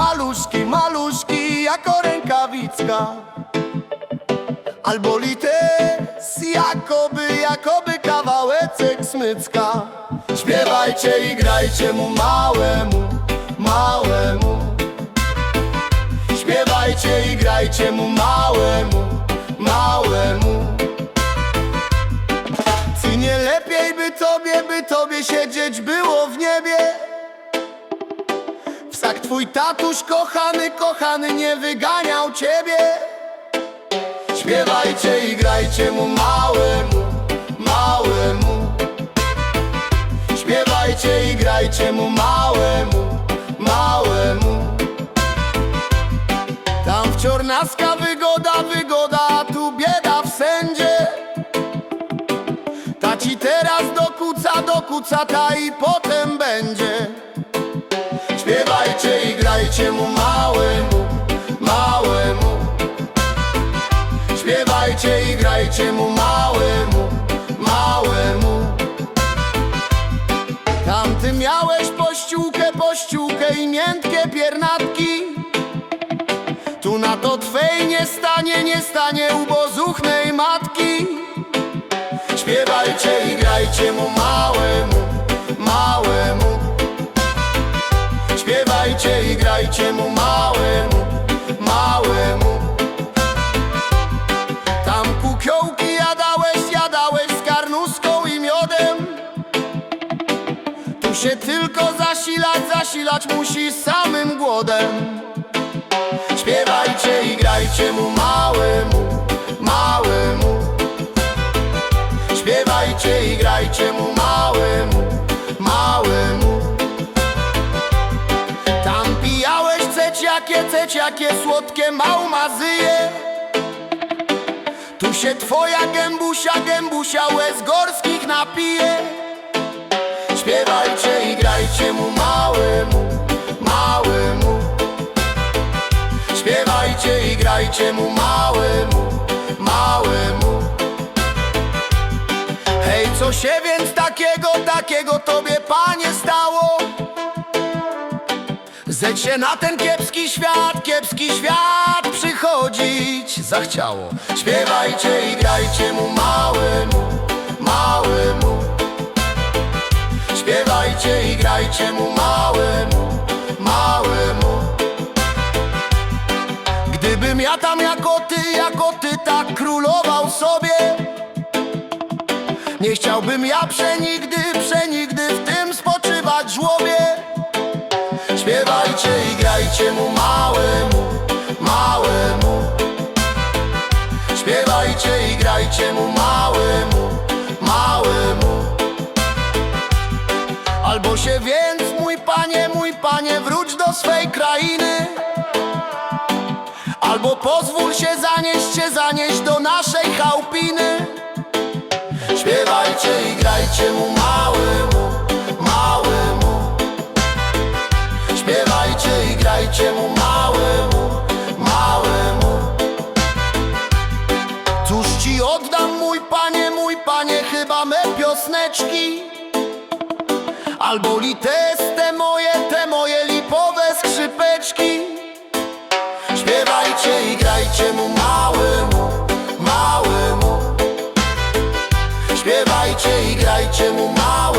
maluszki, maluszki, jako rękawicka. Albo lites, jakoby, jakoby kawałeczek smycka. Śpiewajcie i grajcie mu małemu, małemu. Śpiewajcie i grajcie mu małemu, małemu. Czy nie lepiej by tobie, by tobie siedzieć było twój tatuś kochany, kochany nie wyganiał ciebie. Śpiewajcie i grajcie mu małemu, małemu. Śpiewajcie i grajcie mu małemu, małemu. Tam wciąż naska wygoda, wygoda, a tu bieda w sędzie Ta ci teraz dokuca, dokuca, ta i potem będzie mu małemu, małemu Śpiewajcie i grajcie mu małemu, małemu Tam ty miałeś pościółkę, pościółkę i miętkie piernatki. Tu na to twej nie stanie, nie stanie ubozuchnej matki. Śpiewajcie i grajcie mu małemu, i grajcie mu małemu, małemu. Tam kukiołki jadałeś, jadałeś z karnuską i miodem. Tu się tylko zasilać, zasilać musi samym głodem. Śpiewajcie i grajcie mu małemu, małemu. Śpiewajcie i grajcie mu małemu, małemu ceciakie, ceciakie, słodkie małmazyje Tu się twoja gębusia, gębusia łez napije. Śpiewajcie i grajcie mu małemu, małemu. Śpiewajcie i grajcie mu małemu, małemu. Hej, co się więc takiego, takiego tobie panie stało? Zeć się na ten kiepski świat, kiepski świat przychodzić zachciało. Śpiewajcie i grajcie mu małemu, małemu. Śpiewajcie i grajcie mu małemu, małemu. Gdybym ja tam jako ty, jako ty tak królował sobie Nie chciałbym ja przenigdy, przenigdy w tym spoczywać żłobie mu małemu, małemu. Śpiewajcie i grajcie mu małemu, małemu. Albo się więc, mój panie, mój panie, wróć do swej krainy. Albo pozwól się zanieść, się zanieść do naszej chałupiny. Śpiewajcie i grajcie mu Śpiewajcie i grajcie mu małemu, małemu. Cóż ci oddam, mój panie, mój panie, chyba me piosneczki? Albo li te, te moje, te moje lipowe skrzypeczki? Śpiewajcie i grajcie mu małemu, małemu. Śpiewajcie i grajcie mu małemu